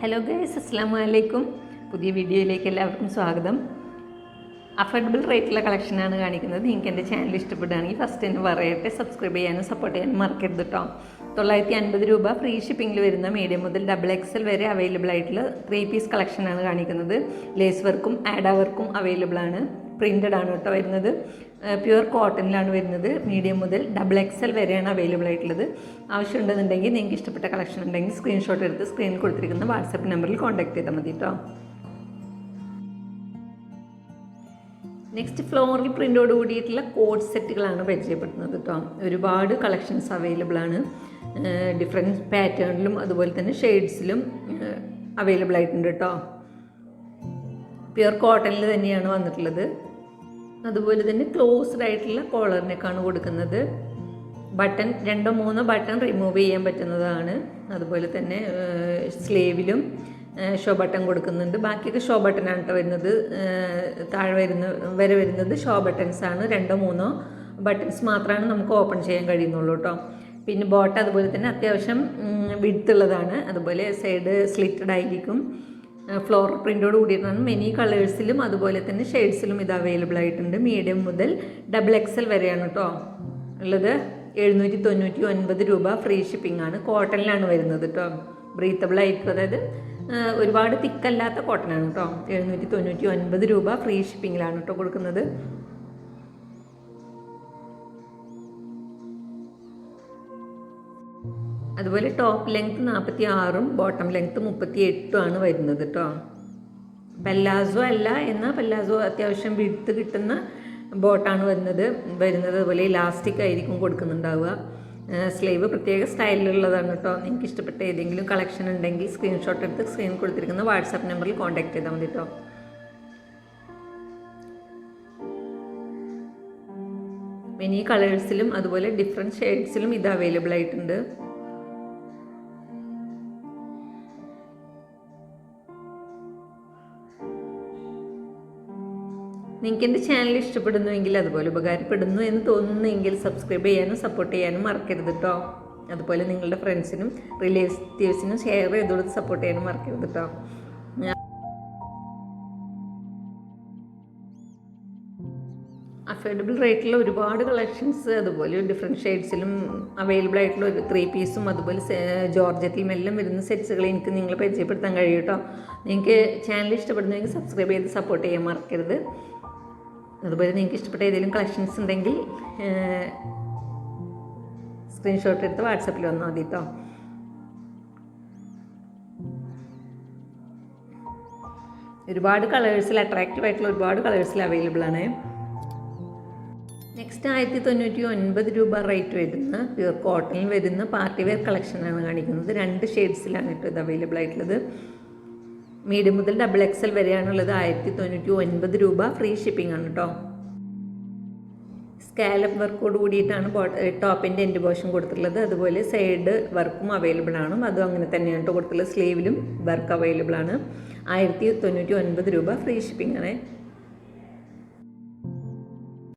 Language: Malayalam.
ഹലോ ഗൈസ് അസ്സാം വലൈക്കും പുതിയ വീഡിയോയിലേക്ക് എല്ലാവർക്കും സ്വാഗതം. അഫോർഡബിൾ റേറ്റിലുള്ള കളക്ഷനാണ് കാണിക്കുന്നത്. നിങ്ങൾക്ക് എന്റെ ചാനൽ ഇഷ്ടപ്പെടുകയാണെങ്കിൽ ഫസ്റ്റ് തന്നെ പറയട്ടെ സബ്സ്ക്രൈബ് ചെയ്യാനും സപ്പോർട്ട് ചെയ്യാനും മറക്കരുത് കേട്ടോ തൊള്ളായിരത്തി അൻപത് രൂപ ഫ്രീ ഷിപ്പിംഗിൽ വരുന്ന മീഡിയം മുതൽ ഡബിൾ എക്സൽ വരെ അവൈലബിൾ ആയിട്ടുള്ള ത്രീ പീസ് കളക്ഷനാണ് കാണിക്കുന്നത്. ലേസ് വർക്കും ആഡ് വർക്കും അവൈലബിൾ ആണ്. പ്രിന്റഡ് ആണ് കേട്ടോ വരുന്നത്. പ്യുവർ കോട്ടണിലാണ് വരുന്നത്. മീഡിയം മുതൽ ഡബിൾ എക്സൽ വരെയാണ് അവൈലബിൾ ആയിട്ടുള്ളത്. ആവശ്യമുണ്ടെന്നുണ്ടെങ്കിൽ നിങ്ങൾക്ക് ഇഷ്ടപ്പെട്ട കളക്ഷൻ ഉണ്ടെങ്കിൽ സ്ക്രീൻഷോട്ട് എടുത്ത് സ്ക്രീനിൽ കൊടുത്തിരിക്കുന്ന വാട്സപ്പ് നമ്പറിൽ കോൺടാക്ട് ചെയ്താൽ മതി കേട്ടോ. നെക്സ്റ്റ് ഫ്ലോറൽ പ്രിന്റോട് കൂടിയിട്ടുള്ള കോഡ് സെറ്റുകളാണ് പരിചയപ്പെടുത്തുന്നത് കേട്ടോ. ഒരുപാട് കളക്ഷൻസ് അവൈലബിൾ ആണ്. ഡിഫറെന്റ് പാറ്റേണിലും അതുപോലെ തന്നെ ഷെയ്ഡ്സിലും അവൈലബിൾ ആയിട്ടുണ്ട് കേട്ടോ. പ്യുർ കോട്ടണിൽ തന്നെയാണ് വന്നിട്ടുള്ളത്. അതുപോലെ തന്നെ ക്ലോസ്ഡ് ആയിട്ടുള്ള കോളറിനൊക്കെയാണ് കൊടുക്കുന്നത്. ബട്ടൺ രണ്ടോ മൂന്നോ ബട്ടൺ റിമൂവ് ചെയ്യാൻ പറ്റുന്നതാണ്. അതുപോലെ തന്നെ സ്ലീവിലും ഷോ ബട്ടൺ കൊടുക്കുന്നുണ്ട്. ബാക്കിയൊക്കെ ഷോ ബട്ടണാണ് കേട്ടോ വരുന്നത്. താഴെ വരുന്ന വരെ വരുന്നത് ഷോ ബട്ടൺസ് ആണ്. രണ്ടോ മൂന്നോ ബട്ടൺസ് മാത്രമാണ് നമുക്ക് ഓപ്പൺ ചെയ്യാൻ കഴിയുന്നുള്ളൂ കേട്ടോ പിന്നെ ബോട്ട് അതുപോലെ തന്നെ അത്യാവശ്യം വിടുത്തുള്ളതാണ് അതുപോലെ സൈഡ് സ്ലിറ്റഡ് ആയിരിക്കും. ഫ്ലോർ പ്രിന്റോട് കൂടിയിട്ടാണ് മെനി കളേഴ്സിലും അതുപോലെ തന്നെ ഷെയ്ഡ്സിലും ഇത് അവൈലബിൾ ആയിട്ടുണ്ട്. മീഡിയം മുതൽ ഡബിൾ എക്സൽ വരെയാണ് കേട്ടോ ഉള്ളത്. എഴുന്നൂറ്റി തൊണ്ണൂറ്റി ഒൻപത് രൂപ ഫ്രീ ഷിപ്പിംഗ് ആണ്. കോട്ടണിലാണ് വരുന്നത് കേട്ടോ ബ്രീത്തബിൾ ആയിരിക്കും അതായത് ഒരുപാട് തിക്കല്ലാത്ത കോട്ടനാണ് കേട്ടോ എഴുന്നൂറ്റി തൊണ്ണൂറ്റി ഒൻപത് രൂപ ഫ്രീ ഷിപ്പിങ്ങിലാണ് കേട്ടോ കൊടുക്കുന്നത്. അതുപോലെ ടോപ്പ് ലെങ്ത് നാൽപ്പത്തി ആറും ബോട്ടം ലെങ്ത് മുപ്പത്തി എട്ടും ആണ് വരുന്നത് കേട്ടോ പല്ലാസോ അല്ല എന്നാൽ പല്ലാസോ അത്യാവശ്യം വിടുത്ത് കിട്ടുന്ന ബോട്ടാണ് വരുന്നത് വരുന്നത് അതുപോലെ ഇലാസ്റ്റിക് ആയിരിക്കും കൊടുക്കുന്നുണ്ടാവുക. സ്ലീവ് പ്രത്യേക സ്റ്റൈലിലുള്ളതാണ് കേട്ടോ നിങ്ങൾക്ക് ഇഷ്ടപ്പെട്ട ഏതെങ്കിലും കളക്ഷൻ ഉണ്ടെങ്കിൽ സ്ക്രീൻഷോട്ട് എടുത്ത് സ്ക്രീൻ കൊടുത്തിരിക്കുന്ന വാട്സാപ്പ് നമ്പറിൽ കോൺടാക്ട് ചെയ്താൽ മതി കേട്ടോ മെനി കളേഴ്സിലും അതുപോലെ ഡിഫറെന്റ് ഷെയ്ഡ്സിലും ഇത് അവൈലബിൾ ആയിട്ടുണ്ട്. നിങ്ങൾക്ക് എന്റെ ചാനൽ ഇഷ്ടപ്പെടുന്നുവെങ്കിൽ അതുപോലെ ഉപകാരപ്പെടുന്നു എന്ന് തോന്നുന്നെങ്കിൽ സബ്സ്ക്രൈബ് ചെയ്യാനും സപ്പോർട്ട് ചെയ്യാനും മറക്കരുത് കേട്ടോ അതുപോലെ നിങ്ങളുടെ ഫ്രണ്ട്സിനും റിലേറ്റീവ്സിനും ഷെയർ ചെയ്ത് കൊടുത്ത് സപ്പോർട്ട് ചെയ്യാനും മറക്കരുത് കേട്ടോ അഫോർഡബിൾ റേറ്റിലുള്ള ഒരുപാട് കളക്ഷൻസ് അതുപോലെ ഡിഫറെന്റ് ഷെയ്ഡ്സിലും അവൈലബിൾ ആയിട്ടുള്ള ഒരു ത്രീ പീസും അതുപോലെ ജോർജറ്റിലും എല്ലാം വരുന്ന സെറ്റ്സുകൾ എനിക്ക് നിങ്ങളെ പരിചയപ്പെടുത്താൻ കഴിയും കേട്ടോ നിങ്ങൾക്ക് ചാനൽ ഇഷ്ടപ്പെടുന്നെങ്കിൽ സബ്സ്ക്രൈബ് ചെയ്ത് സപ്പോർട്ട് ചെയ്യാൻ മറക്കരുത്. അതുപോലെ നിങ്ങൾക്ക് ഇഷ്ടപ്പെട്ട ഏതെങ്കിലും കളക്ഷൻസ് ഉണ്ടെങ്കിൽ സ്ക്രീൻഷോട്ട് എടുത്ത് വാട്സപ്പിൽ വന്നാൽ മതി കേട്ടോ ഒരുപാട് കളേഴ്സിൽ അട്രാക്റ്റീവ് ആയിട്ടുള്ള ഒരുപാട് കളേഴ്സിൽ അവൈലബിൾ ആണ്. നെക്സ്റ്റ് ആയിരത്തി തൊണ്ണൂറ്റി ഒൻപത് രൂപ റേറ്റ് വരുന്ന പ്യൂർ കോട്ടണിൽ വരുന്ന പാർട്ടി വെയർ കളക്ഷനാണ് കാണിക്കുന്നത്. രണ്ട് ഷെയ്ഡ്സിലാണ് കേട്ടോ ഇത് അവൈലബിൾ ആയിട്ടുള്ളത്. മീഡിയം മുതൽ ഡബിൾ എക്സൽ വരെയാണുള്ളത്. ആയിരത്തി തൊണ്ണൂറ്റി ഒൻപത് രൂപ ഫ്രീ ഷിപ്പിംഗ് ആണ് കേട്ടോ സ്കാലപ്പ് വർക്കോട് കൂടിയിട്ടാണ് ടോപ്പിന്റെ എൻഡ് പോർഷൻ കൊടുത്തിട്ടുള്ളത്. അതുപോലെ സൈഡ് വർക്കും അവൈലബിൾ ആണ്. അതും അങ്ങനെ തന്നെയാണ് കേട്ടോ കൊടുത്തിട്ടുള്ളത് സ്ലീവിലും വർക്ക് അവൈലബിൾ ആണ്. ആയിരത്തി തൊണ്ണൂറ്റി ഒൻപത് രൂപ ഫ്രീ ഷിപ്പിംഗ് ആണ്.